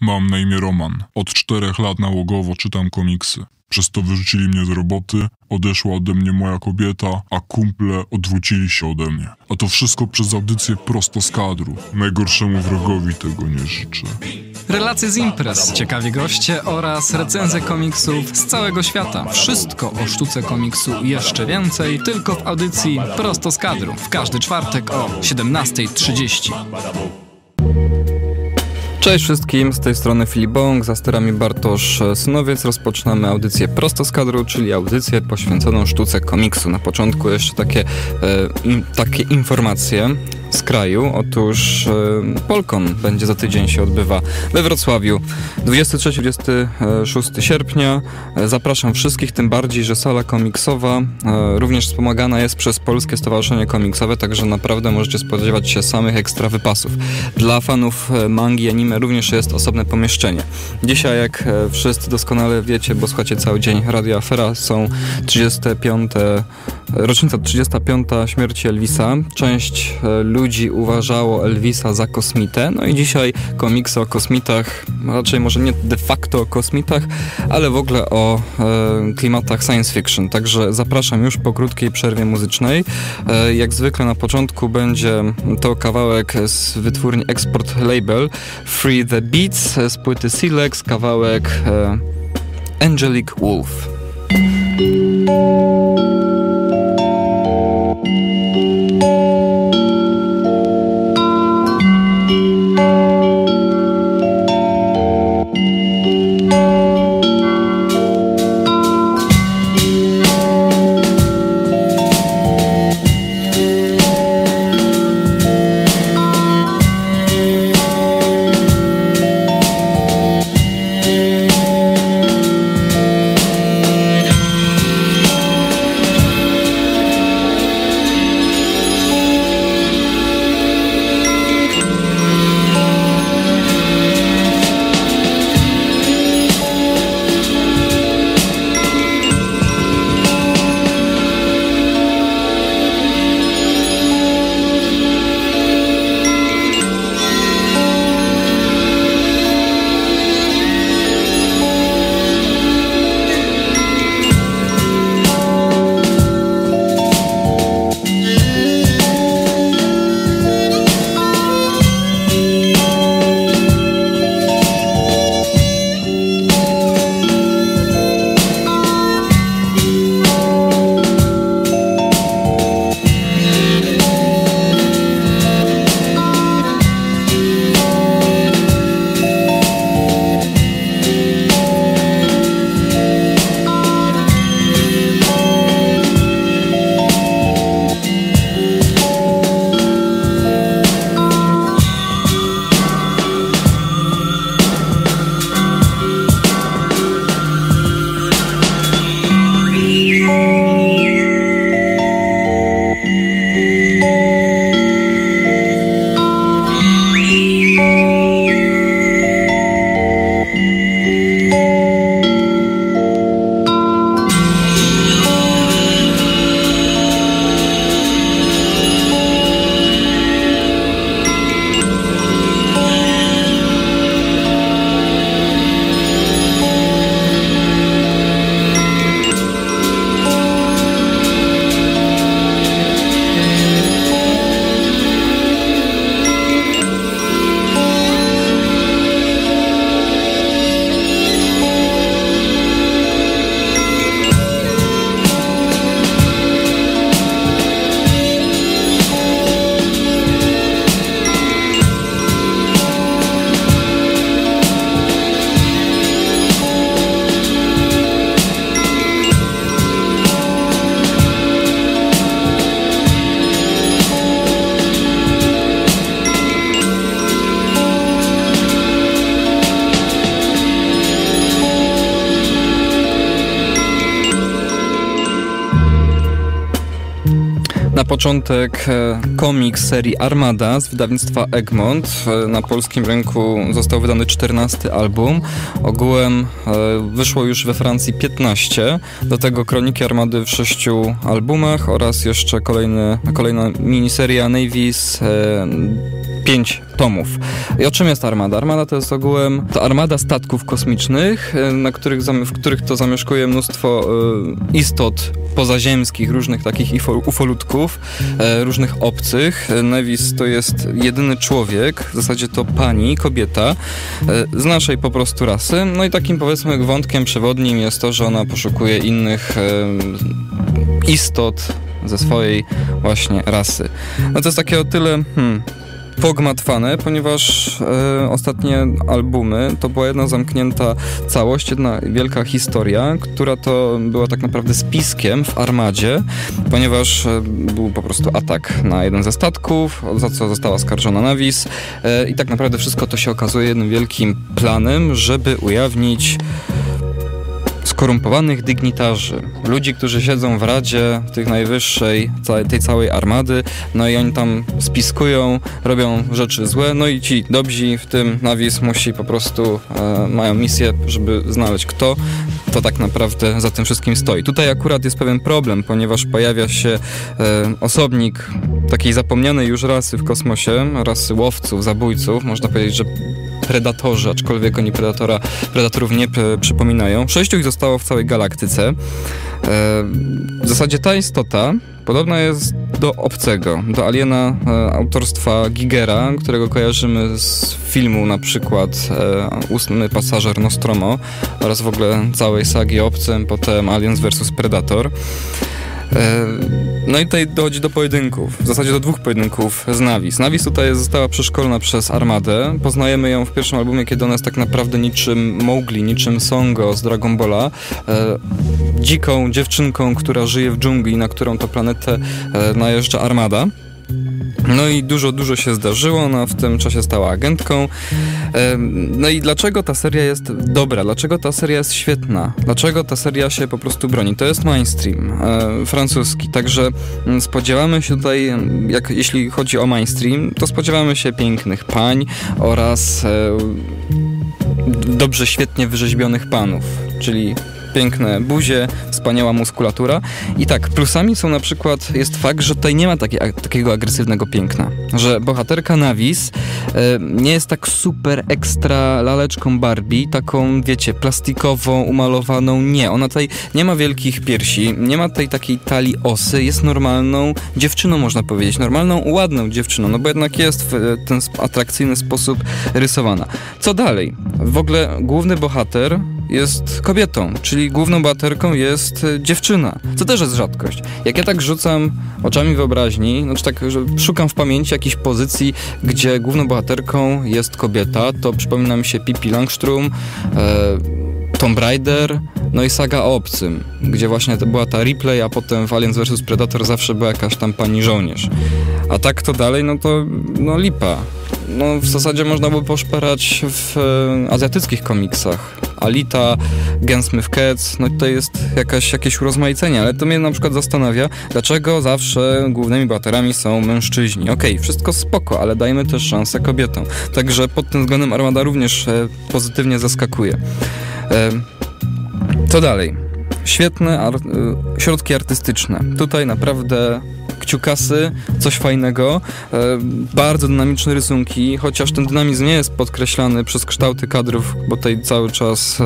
Mam na imię Roman. Od czterech lat nałogowo czytam komiksy. Przez to wyrzucili mnie z roboty, odeszła ode mnie moja kobieta, a kumple odwrócili się ode mnie. A to wszystko przez audycję prosto z kadru. Najgorszemu wrogowi tego nie życzę. Relacje z imprez, ciekawi goście oraz recenzje komiksów z całego świata. Wszystko o sztuce komiksu i jeszcze więcej tylko w audycji prosto z kadru. W każdy czwartek o 17.30. Cześć wszystkim, z tej strony Filip Bąk, za sterami Bartosz Synowiec. Rozpoczynamy audycję prosto z kadru, czyli audycję poświęconą sztuce komiksu. Na początku jeszcze takie, e, takie informacje z kraju. Otóż e, Polkon będzie za tydzień się odbywa we Wrocławiu 23-26 sierpnia. E, zapraszam wszystkich, tym bardziej, że sala komiksowa e, również wspomagana jest przez Polskie Stowarzyszenie Komiksowe, także naprawdę możecie spodziewać się samych ekstra wypasów. Dla fanów mangi i anime również jest osobne pomieszczenie. Dzisiaj, jak wszyscy doskonale wiecie, bo słuchacie cały dzień Radio Afera, są 35. rocznica 35. śmierci Elvisa. Część e, ludzi uważało Elvisa za kosmitę, no i dzisiaj komiksy o kosmitach, raczej może nie de facto o kosmitach, ale w ogóle o e, klimatach science fiction. Także zapraszam już po krótkiej przerwie muzycznej. E, jak zwykle na początku będzie to kawałek z wytwórni Export Label Free the Beats z płyty Silex, kawałek e, Angelic Wolf. Początek e, komiks serii Armada z wydawnictwa Egmont. E, Na polskim rynku został wydany 14 album. Ogółem e, wyszło już we Francji 15. Do tego Kroniki Armady w 6 albumach oraz jeszcze kolejny, kolejna miniseria Navy's pięć tomów. I o czym jest armada? Armada to jest ogółem to armada statków kosmicznych, e, na których, w których to zamieszkuje mnóstwo e, istot pozaziemskich, różnych takich ufolutków, e, różnych obcych. Nevis to jest jedyny człowiek, w zasadzie to pani, kobieta, z naszej po prostu rasy. No i takim powiedzmy wątkiem przewodnim jest to, że ona poszukuje innych istot ze swojej właśnie rasy. No to jest takie o tyle hmm, pogmatwane, ponieważ e, ostatnie albumy to była jedna zamknięta całość, jedna wielka historia, która to była tak naprawdę spiskiem w armadzie, ponieważ e, był po prostu atak na jeden ze statków, za co została skarżona Navis e, i tak naprawdę wszystko to się okazuje jednym wielkim planem, żeby ujawnić skorumpowanych dygnitarzy, ludzi, którzy siedzą w Radzie tych najwyższej, tej całej armady, no i oni tam spiskują, robią rzeczy złe, no i ci dobrzy, w tym Nawis musi po prostu, e, mają misję, żeby znaleźć kto to tak naprawdę za tym wszystkim stoi. Tutaj akurat jest pewien problem, ponieważ pojawia się e, osobnik takiej zapomnianej już rasy w kosmosie, rasy łowców, zabójców, można powiedzieć, że predatorzy, aczkolwiek oni predatora, predatorów nie przypominają. Sześciu ich zostało w całej galaktyce. E, w zasadzie ta istota podobna jest do obcego, do aliena e, autorstwa Gigera, którego kojarzymy z filmu na przykład e, Ósmy pasażer Nostromo oraz w ogóle całej sagi Obcym, potem Aliens vs Predator. E, no i tutaj dochodzi do pojedynków, w zasadzie do dwóch pojedynków z Navis. Navis tutaj została przeszkolona przez Armadę. Poznajemy ją w pierwszym albumie, kiedy ona jest tak naprawdę niczym Mowgli, niczym Songo z Dragon Balla. E, dziką dziewczynką, która żyje w dżungli, na którą to planetę e, najeżdża Armada. No i dużo, dużo się zdarzyło, ona w tym czasie stała agentką. No i dlaczego ta seria jest dobra? Dlaczego ta seria jest świetna? Dlaczego ta seria się po prostu broni? To jest mainstream e, francuski, także mm, spodziewamy się tutaj, jak, jeśli chodzi o mainstream, to spodziewamy się pięknych pań oraz e, dobrze, świetnie wyrzeźbionych panów, czyli piękne buzie, wspaniała muskulatura. I tak, plusami są na przykład, jest fakt, że tutaj nie ma taki, takiego agresywnego piękna. Że bohaterka Navis e, nie jest tak super ekstra laleczką Barbie, taką, wiecie, plastikową, umalowaną. Nie, ona tutaj nie ma wielkich piersi, nie ma tej takiej talii osy, jest normalną dziewczyną, można powiedzieć. Normalną, ładną dziewczyną, no bo jednak jest w ten atrakcyjny sposób rysowana. Co dalej? W ogóle główny bohater jest kobietą, czyli główną bohaterką jest e, dziewczyna, co też jest rzadkość. Jak ja tak rzucam oczami wyobraźni, znaczy tak, szukam w pamięci jakiejś pozycji, gdzie główną bohaterką jest kobieta, to przypomina mi się Pippi Langstrom, e, Tomb Raider, no i saga o obcym, gdzie właśnie to była ta replay, a potem w Aliens vs Predator zawsze była jakaś tam pani żołnierz. A tak to dalej, no to no lipa. No w zasadzie można by poszperać w e, azjatyckich komiksach. Alita, Gensmith Cats, no to jest jakaś, jakieś urozmaicenie, ale to mnie na przykład zastanawia, dlaczego zawsze głównymi bohaterami są mężczyźni. Okej, okay, wszystko spoko, ale dajmy też szansę kobietom. Także pod tym względem Armada również e, pozytywnie zaskakuje. E, co dalej? Świetne ar e, środki artystyczne. Tutaj naprawdę kciukasy, coś fajnego, e, bardzo dynamiczne rysunki, chociaż ten dynamizm nie jest podkreślany przez kształty kadrów, bo tutaj cały czas e,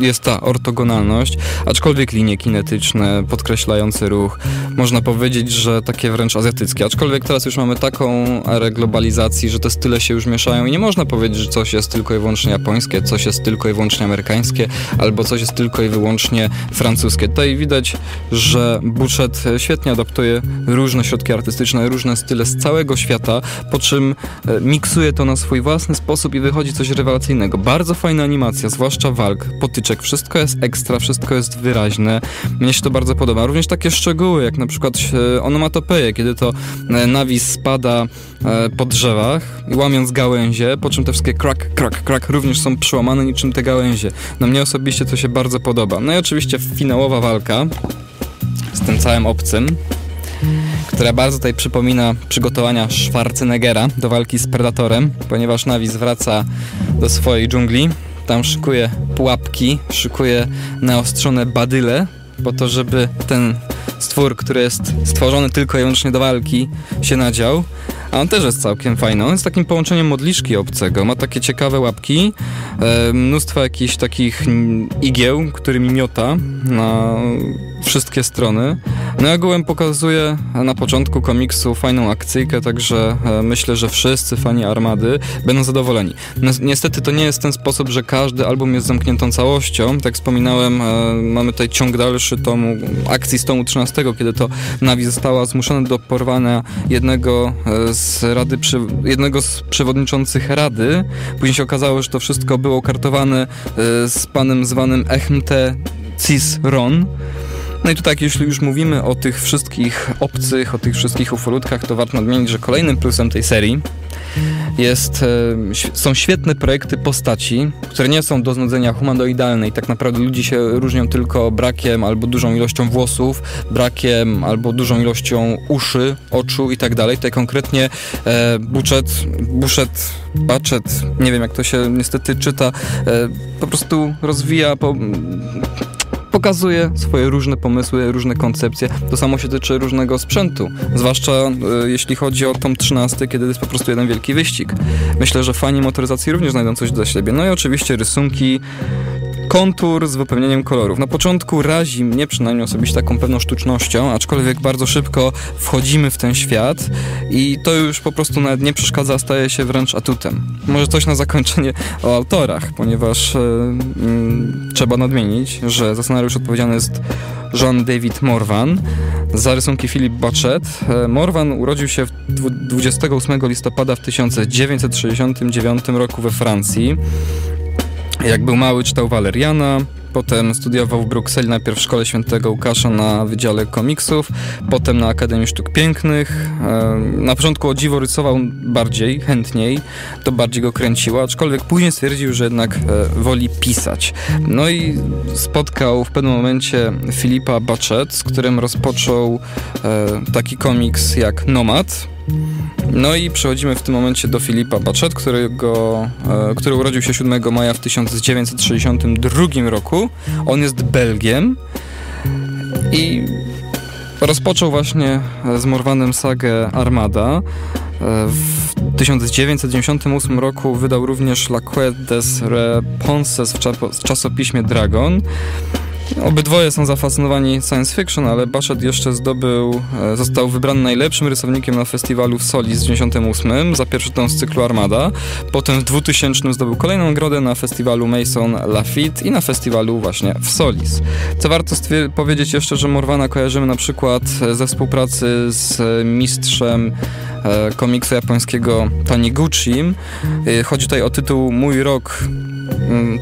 jest ta ortogonalność, aczkolwiek linie kinetyczne, podkreślające ruch, można powiedzieć, że takie wręcz azjatyckie, aczkolwiek teraz już mamy taką erę globalizacji, że te style się już mieszają i nie można powiedzieć, że coś jest tylko i wyłącznie japońskie, coś jest tylko i wyłącznie amerykańskie, albo coś jest tylko i wyłącznie francuskie. Tutaj widać, że Buchet świetnie adaptuje różne środki artystyczne, różne style z całego świata, po czym e, miksuje to na swój własny sposób i wychodzi coś rewelacyjnego. Bardzo fajna animacja, zwłaszcza walk, potyczek, wszystko jest ekstra, wszystko jest wyraźne. Mnie się to bardzo podoba. Również takie szczegóły, jak na przykład e, onomatopeje, kiedy to e, nawis spada po drzewach łamiąc gałęzie, po czym te wszystkie krak, krak, krak również są przełamane niczym te gałęzie. No mnie osobiście to się bardzo podoba. No i oczywiście finałowa walka z tym całym obcym, która bardzo tutaj przypomina przygotowania Schwarzeneggera do walki z Predatorem, ponieważ Navis wraca do swojej dżungli, tam szykuje pułapki, szykuje naostrzone badyle, po to, żeby ten stwór, który jest stworzony tylko i wyłącznie do walki, się nadział. A on też jest całkiem fajny. On jest takim połączeniem modliszki obcego. Ma takie ciekawe łapki, e, mnóstwo jakichś takich igieł, którymi miota na wszystkie strony. No ogółem pokazuje na początku komiksu fajną akcyjkę, także e, myślę, że wszyscy fani Armady będą zadowoleni. Niestety to nie jest ten sposób, że każdy album jest zamkniętą całością. Tak wspominałem, e, mamy tutaj ciąg dalszy tomu akcji z tomu 13, kiedy to Navi została zmuszona do porwania jednego e, z rady, jednego z przewodniczących rady. Później się okazało, że to wszystko było kartowane z panem zwanym Echmte Cis-Ron. No i tutaj, tak, jeśli już mówimy o tych wszystkich obcych, o tych wszystkich ufolutkach, to warto nadmienić, że kolejnym plusem tej serii jest, e, są świetne projekty postaci, które nie są do znudzenia humanoidalne i tak naprawdę ludzie się różnią tylko brakiem albo dużą ilością włosów, brakiem albo dużą ilością uszy, oczu i tak dalej. Tutaj konkretnie e, Buczet, Buszet, Baczet, nie wiem jak to się niestety czyta, e, po prostu rozwija po, pokazuje swoje różne pomysły, różne koncepcje. To samo się tyczy różnego sprzętu, zwłaszcza y, jeśli chodzi o tom 13, kiedy jest po prostu jeden wielki wyścig. Myślę, że fani motoryzacji również znajdą coś dla siebie. No i oczywiście rysunki, kontur z wypełnieniem kolorów. Na początku razi mnie przynajmniej osobiście taką pewną sztucznością, aczkolwiek bardzo szybko wchodzimy w ten świat i to już po prostu nawet nie przeszkadza, staje się wręcz atutem. Może coś na zakończenie o autorach, ponieważ yy, yy, trzeba nadmienić, że za scenariusz odpowiedzialny jest John David Morvan, za rysunki Philip Batchet. E, Morvan urodził się 28 listopada w 1969 roku we Francji. Jak był mały, czytał Waleriana, potem studiował w Brukseli najpierw w Szkole Świętego Łukasza na Wydziale Komiksów, potem na Akademii Sztuk Pięknych. E, na początku o dziwo rysował bardziej, chętniej, to bardziej go kręciło, aczkolwiek później stwierdził, że jednak e, woli pisać. No i spotkał w pewnym momencie Filipa Bachet, z którym rozpoczął e, taki komiks jak Nomad, no i przechodzimy w tym momencie do Filipa Bachet, którego, e, który urodził się 7 maja w 1962 roku. On jest Belgiem i rozpoczął właśnie z Morwanem sagę Armada. E, w 1998 roku wydał również La Quête des Réponses w czasopiśmie Dragon. Obydwoje są zafascynowani science fiction, ale Bashad jeszcze zdobył, e, został wybrany najlepszym rysownikiem na festiwalu w Solis w 98 za pierwszy tom z cyklu Armada. Potem w 2000 zdobył kolejną nagrodę na festiwalu Mason Lafitte i na festiwalu właśnie w Solis. Co warto powiedzieć jeszcze, że Morwana kojarzymy na przykład ze współpracy z mistrzem e, komiksu japońskiego Taniguchi. E, chodzi tutaj o tytuł Mój rok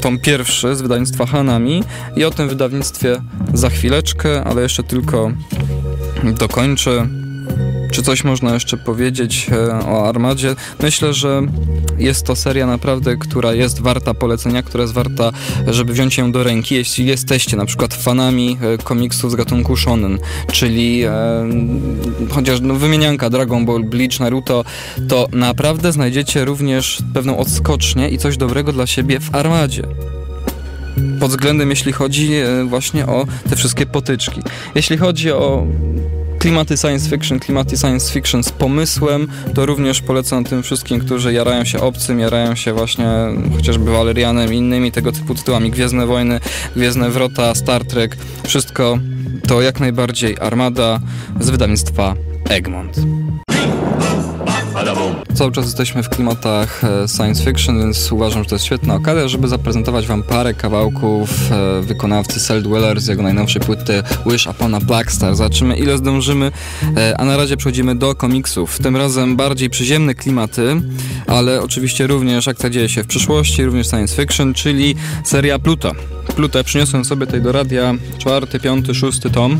tom pierwszy z wydawnictwa Hanami i o tym wydawnictwie za chwileczkę, ale jeszcze tylko dokończę. Czy coś można jeszcze powiedzieć e, o Armadzie? Myślę, że jest to seria naprawdę, która jest warta polecenia, która jest warta, żeby wziąć ją do ręki, jeśli jesteście na przykład fanami e, komiksów z gatunku shonen, czyli e, chociaż no, wymienianka Dragon Ball, Bleach, Naruto, to naprawdę znajdziecie również pewną odskocznię i coś dobrego dla siebie w Armadzie pod względem, jeśli chodzi e, właśnie o te wszystkie potyczki. Jeśli chodzi o klimaty science fiction, klimaty science fiction z pomysłem, to również polecam tym wszystkim, którzy jarają się obcym, jarają się właśnie chociażby Valerianem i innymi tego typu tytułami. Gwiezdne Wojny, Gwiezdne Wrota, Star Trek, wszystko to jak najbardziej Armada z wydawnictwa Egmont. Cały czas jesteśmy w klimatach e, science fiction, więc uważam, że to jest świetna okazja, żeby zaprezentować wam parę kawałków e, wykonawcy Cell Dweller z jego najnowszej płyty Wish Upon a Black Star. Zobaczymy ile zdążymy, e, a na razie przechodzimy do komiksów. Tym razem bardziej przyziemne klimaty, ale oczywiście również akcja dzieje się w przyszłości, również science fiction, czyli seria Pluto. Plutę przyniosłem sobie tutaj do radia czwarty, piąty, szósty tom.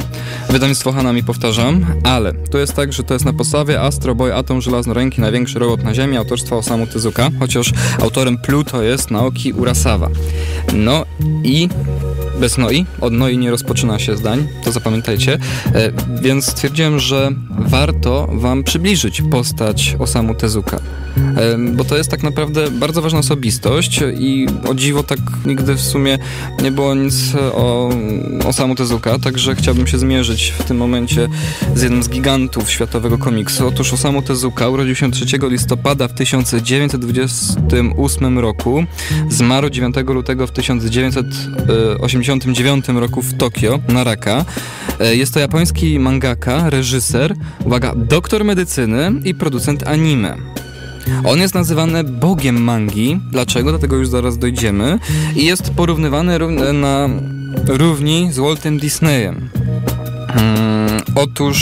Wydawnictwo Hanami powtarzam, ale to jest tak, że to jest na podstawie Astro Boy Atom Żelaznoręki, największy robot na Ziemi, autorstwa Osamu Tezuka, chociaż autorem Pluto jest Naoki Urasawa. No i bez Noi, od Noi nie rozpoczyna się zdań, to zapamiętajcie, e, więc stwierdziłem, że warto wam przybliżyć postać Osamu Tezuka. Bo to jest tak naprawdę bardzo ważna osobistość i o dziwo tak nigdy w sumie nie było nic o Osamu Tezuka, także chciałbym się zmierzyć w tym momencie z jednym z gigantów światowego komiksu. Otóż Osamu Tezuka urodził się 3 listopada w 1928 roku, zmarł 9 lutego w 1989 roku w Tokio, Naraka. E, jest to japoński mangaka, reżyser, uwaga, doktor medycyny i producent anime. On jest nazywany bogiem mangi. Dlaczego? Do tego już zaraz dojdziemy. I jest porównywany na równi z Waltem Disneyem. Hmm, otóż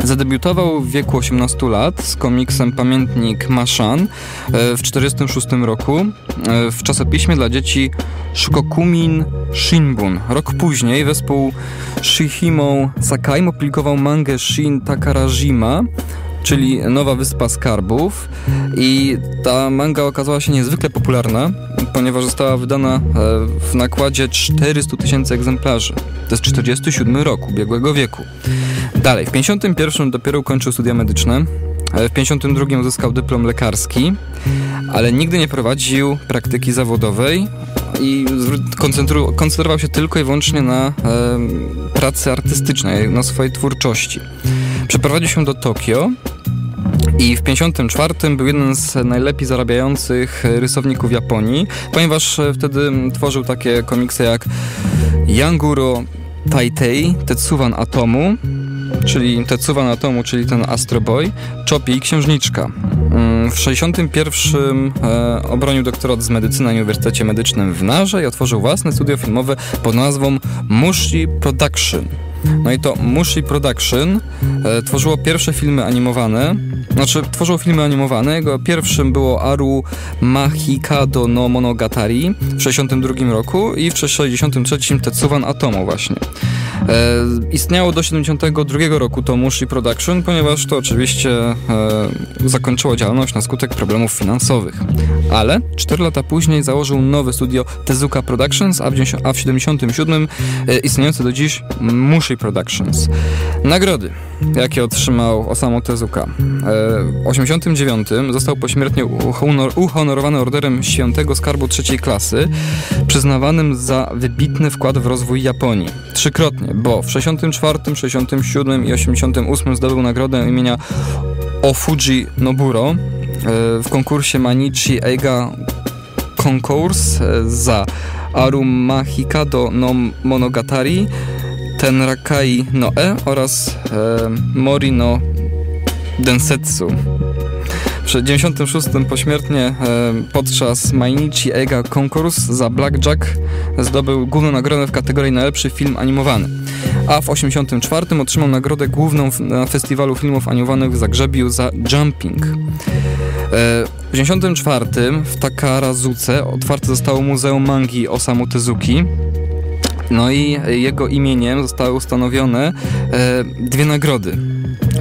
e, zadebiutował w wieku 18 lat z komiksem Pamiętnik Mashan e, w 1946 roku e, w czasopiśmie dla dzieci Shukokumin Shinbun. Rok później wespół Shihimo Sakai opublikował mangę Shin Takarajima czyli Nowa Wyspa Skarbów i ta manga okazała się niezwykle popularna, ponieważ została wydana e, w nakładzie 400 tysięcy egzemplarzy. To jest 47 rok ubiegłego wieku. Dalej, w 51 dopiero ukończył studia medyczne, w 52 uzyskał dyplom lekarski, ale nigdy nie prowadził praktyki zawodowej i koncentrował się tylko i wyłącznie na e, pracy artystycznej, na swojej twórczości. Przeprowadził się do Tokio i w 1954 był jeden z najlepiej zarabiających rysowników Japonii, ponieważ e, wtedy tworzył takie komiksy jak Yanguro Taitei, Tetsuwan Atomu, czyli Tetsuwan Atomu, czyli ten Astro Boy, Chopi i Księżniczka. Mm, w 61 e, obronił doktorat z medycyny na Uniwersytecie Medycznym w Narze i otworzył własne studio filmowe pod nazwą Mushi Production. No i to Mushi Production e, tworzyło pierwsze filmy animowane, znaczy tworzyło filmy animowane. Jego pierwszym było Aru Mahikado no Monogatari w 62 roku i w 63 Tetsuwan Atomo właśnie. E, istniało do 72 roku to Mushi Production, ponieważ to oczywiście e, zakończyło działalność na skutek problemów finansowych. Ale 4 lata później założył nowe studio Tezuka Productions, a w, a w 77 e, istniejące do dziś Mushi Productions. Nagrody, jakie otrzymał Osamu Tezuka. W 89 został pośmiertnie uhonor uhonorowany orderem Świętego Skarbu trzeciej klasy, przyznawanym za wybitny wkład w rozwój Japonii. Trzykrotnie bo w 64, 67 i 88 zdobył nagrodę imienia Ofuji Noburo e, w konkursie Manichi Eiga Concours e, za Arumahikado no Monogatari, Tenrakai no E oraz e, Mori no Densetsu. W 96 pośmiertnie e, podczas Mainichi Eiga Konkurs za Blackjack zdobył główną nagrodę w kategorii najlepszy film animowany. A w 84 otrzymał nagrodę główną na festiwalu filmów animowanych w Zagrzebiu za Jumping. E, w 1994 w Takarazuce otwarte zostało Muzeum Mangi Osamu Tezuki, no i jego imieniem zostały ustanowione e, dwie nagrody.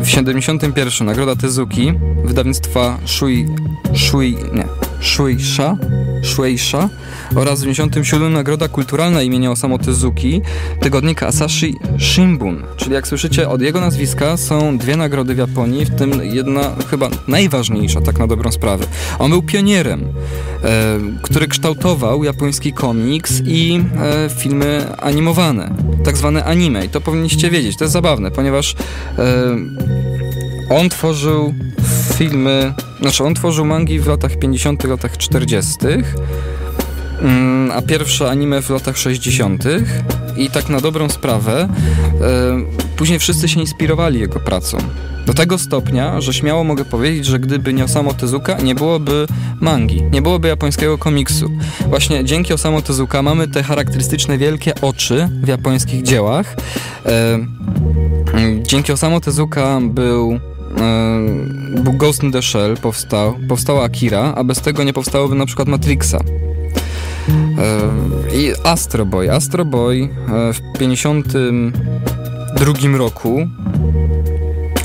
W 71 nagroda Tezuki wydawnictwa Shui, Shui, nie, Shueisha, Shueisha oraz w 97 nagroda kulturalna imienia Osamu Tezuki tygodnika Asahi Shimbun. Czyli jak słyszycie od jego nazwiska są dwie nagrody w Japonii, w tym jedna chyba najważniejsza tak na dobrą sprawę. On był pionierem, e, który kształtował japoński komiks i e, filmy animowane, tak zwane anime. I to powinniście wiedzieć, to jest zabawne, ponieważ e, on tworzył filmy, znaczy on tworzył mangi w latach 50., latach 40., mm, a pierwsze anime w latach 60. i tak na dobrą sprawę e, później wszyscy się inspirowali jego pracą. Do tego stopnia, że śmiało mogę powiedzieć, że gdyby nie Osamu Tezuka, nie byłoby mangi, nie byłoby japońskiego komiksu. Właśnie dzięki Osamu Tezuka mamy te charakterystyczne wielkie oczy w japońskich dziełach. E, dzięki Osamu Tezuka był E, był Ghost in the Shell, powstał, powstała Akira, a bez tego nie powstałoby na przykład Matrixa. E, I Astro Boy. Astro Boy e, w 52 roku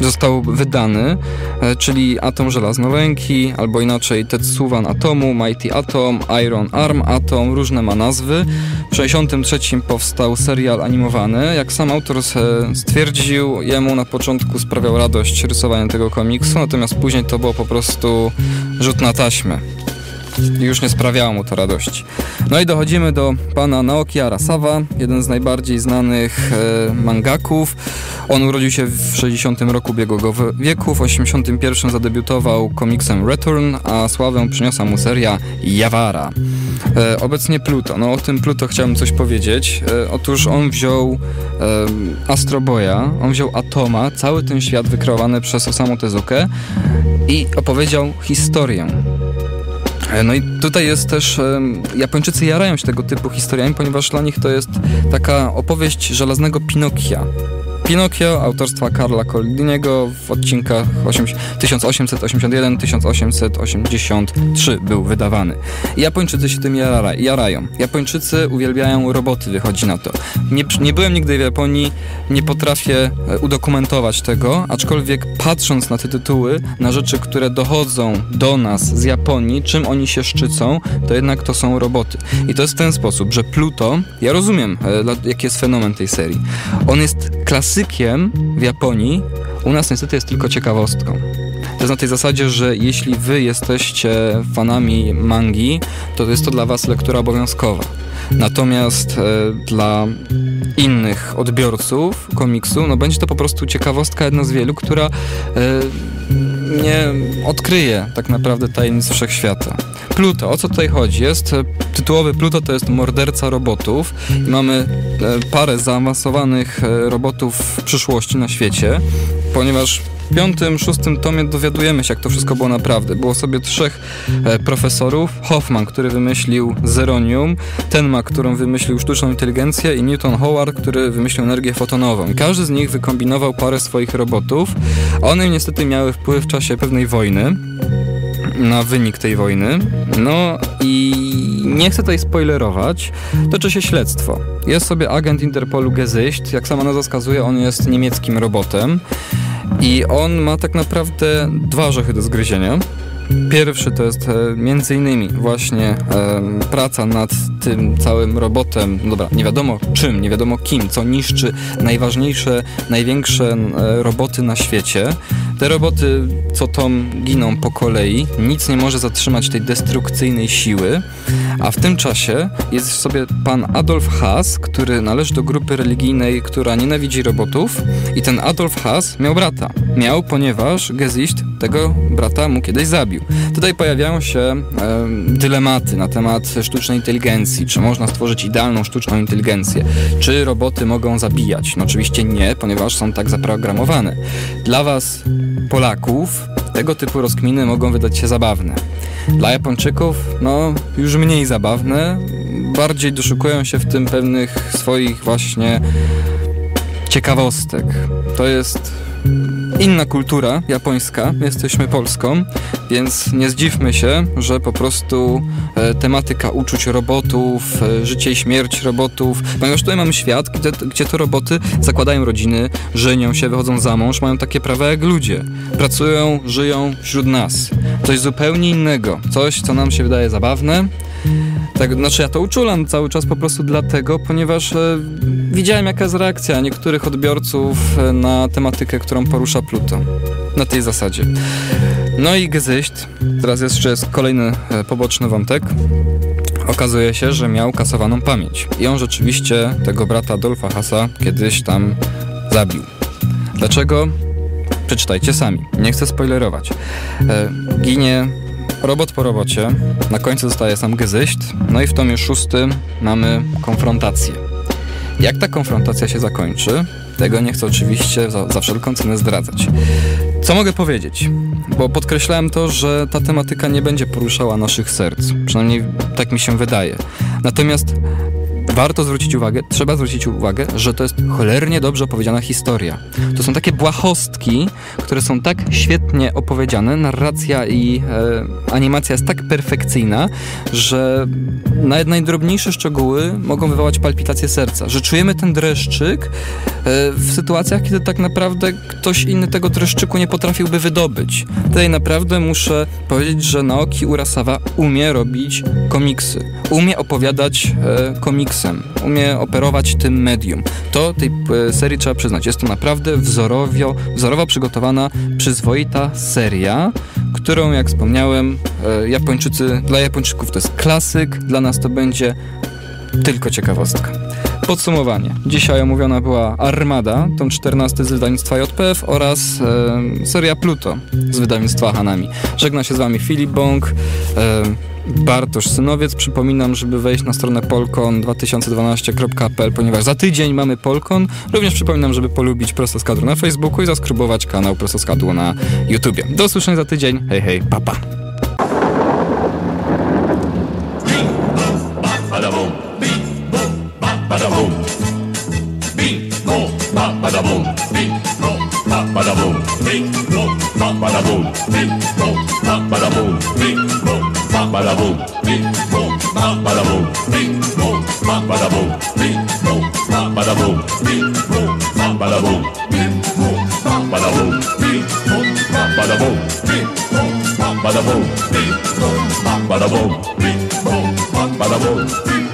został wydany, e, czyli Atom Żelaznolenki, albo inaczej Tetsuwan Atomu, Mighty Atom, Iron Arm Atom, różne ma nazwy. W 1963 powstał serial animowany. Jak sam autor stwierdził, jemu na początku sprawiał radość rysowanie tego komiksu, natomiast później to było po prostu rzut na taśmę i już nie sprawiało mu to radości. No i dochodzimy do pana Naoki Arasawa, jeden z najbardziej znanych e, mangaków. On urodził się w 60 roku ubiegłego wieku, w 81 zadebiutował komiksem Return, a sławę przyniosła mu seria Yawara. E, obecnie Pluto. No o tym Pluto chciałbym coś powiedzieć. E, otóż on wziął e, Astroboya, on wziął Atoma, cały ten świat wykreowany przez Osamu Tezukę i opowiedział historię no i tutaj jest też, Japończycy jarają się tego typu historiami, ponieważ dla nich to jest taka opowieść żelaznego Pinokia. Pinokio autorstwa Karla Colliniego w odcinkach 1881-1883 był wydawany. Japończycy się tym jara, jarają. Japończycy uwielbiają roboty, wychodzi na to. Nie, nie byłem nigdy w Japonii, nie potrafię e, udokumentować tego, aczkolwiek patrząc na te tytuły, na rzeczy, które dochodzą do nas z Japonii, czym oni się szczycą, to jednak to są roboty. I to jest w ten sposób, że Pluto, ja rozumiem, e, jaki jest fenomen tej serii. On jest klasykiem w Japonii u nas niestety jest tylko ciekawostką. To jest na tej zasadzie, że jeśli wy jesteście fanami mangi, to jest to dla was lektura obowiązkowa. Natomiast e, dla innych odbiorców komiksu, no będzie to po prostu ciekawostka jedna z wielu, która e, nie odkryje tak naprawdę tajemnic wszechświata. Pluto, o co tutaj chodzi? Jest e, tytułowy Pluto to jest morderca robotów i mamy e, parę zaawansowanych e, robotów w przyszłości na świecie, ponieważ piątym, szóstym tomie dowiadujemy się, jak to wszystko było naprawdę. Było sobie trzech e, profesorów. Hoffman, który wymyślił zeronium, Tenma, którą wymyślił sztuczną inteligencję i Newton Howard, który wymyślił energię fotonową. Każdy z nich wykombinował parę swoich robotów. One niestety miały wpływ w czasie pewnej wojny na wynik tej wojny. No i nie chcę tutaj spoilerować, toczy się śledztwo. Jest sobie agent Interpolu Gesicht, jak sama nazwa wskazuje, on jest niemieckim robotem i on ma tak naprawdę dwa orzechy do zgryzienia. Pierwszy to jest e, między innymi właśnie e, praca nad tym całym robotem, no dobra, nie wiadomo czym, nie wiadomo kim, co niszczy najważniejsze, największe e, roboty na świecie. Te roboty co tom giną po kolei, nic nie może zatrzymać tej destrukcyjnej siły, a w tym czasie jest sobie pan Adolf Haas, który należy do grupy religijnej, która nienawidzi robotów i ten Adolf Haas miał brata. Miał, ponieważ Gesicht tego brata mu kiedyś zabił. Tutaj pojawiają się e, dylematy na temat sztucznej inteligencji. Czy można stworzyć idealną sztuczną inteligencję? Czy roboty mogą zabijać? No oczywiście nie, ponieważ są tak zaprogramowane. Dla was, Polaków, tego typu rozkminy mogą wydać się zabawne. Dla Japończyków, no, już mniej zabawne, bardziej doszukują się w tym pewnych swoich właśnie ciekawostek. To jest inna kultura japońska, jesteśmy Polską, więc nie zdziwmy się, że po prostu e, tematyka uczuć robotów, e, życie i śmierć robotów, ponieważ tutaj mamy świat, gdzie, gdzie to roboty zakładają rodziny, żenią się, wychodzą za mąż, mają takie prawa jak ludzie. Pracują, żyją wśród nas. Coś zupełnie innego, coś, co nam się wydaje zabawne, tak, znaczy ja to uczulam cały czas po prostu dlatego, ponieważ e, widziałem jaka jest reakcja niektórych odbiorców e, na tematykę, którą porusza Pluto. Na tej zasadzie. No i Gesicht, teraz jeszcze jest kolejny e, poboczny wątek. Okazuje się, że miał kasowaną pamięć. I on rzeczywiście tego brata Adolfa Hasa kiedyś tam zabił. Dlaczego? Przeczytajcie sami. Nie chcę spoilerować. E, ginie Robot po robocie. Na końcu zostaje sam Gesicht. No i w tomie szóstym mamy konfrontację. Jak ta konfrontacja się zakończy, tego nie chcę oczywiście za, za wszelką cenę zdradzać. Co mogę powiedzieć? Bo podkreślałem to, że ta tematyka nie będzie poruszała naszych serc. Przynajmniej tak mi się wydaje. Natomiast warto zwrócić uwagę, trzeba zwrócić uwagę, że to jest cholernie dobrze opowiedziana historia. To są takie błahostki, które są tak świetnie opowiedziane, narracja i e, animacja jest tak perfekcyjna, że nawet najdrobniejsze szczegóły mogą wywołać palpitację serca, że czujemy ten dreszczyk e, w sytuacjach, kiedy tak naprawdę ktoś inny tego dreszczyku nie potrafiłby wydobyć. Tutaj naprawdę muszę powiedzieć, że Naoki Urasawa umie robić komiksy, umie opowiadać e, umie operować tym medium. To tej e, serii trzeba przyznać. Jest to naprawdę wzorowio, wzorowo przygotowana, przyzwoita seria, którą, jak wspomniałem, e, Japończycy, dla Japończyków to jest klasyk, dla nas to będzie tylko ciekawostka. Podsumowanie. Dzisiaj omówiona była Armada, tom 14 z wydawnictwa JPF oraz e, seria Pluto z wydawnictwa Hanami. Żegna się z wami Filip Bąk, e, Bartosz Synowiec. Przypominam, żeby wejść na stronę polkon2012.pl, ponieważ za tydzień mamy Polkon. Również przypominam, żeby polubić Prosto z Kadru na Facebooku i zaskrybować kanał Prosto z Kadru na YouTubie. Do usłyszenia za tydzień. Hej, hej, papa. Pa. bada boom, bing boom, bop bada boom, bing boom, bop bada boom, bing boom, bop bada boom, bing boom, bop bada boom, bing boom, bop bada boom, bing boom, bop bada boom, bing boom, bop bada boom, bing boom, bop bada boom, bing boom, bop bada boom, bing boom, bop bada boom, bing boom, bop bada boom, bing boom, bop bada boom, bing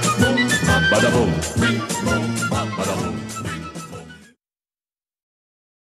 boom, beat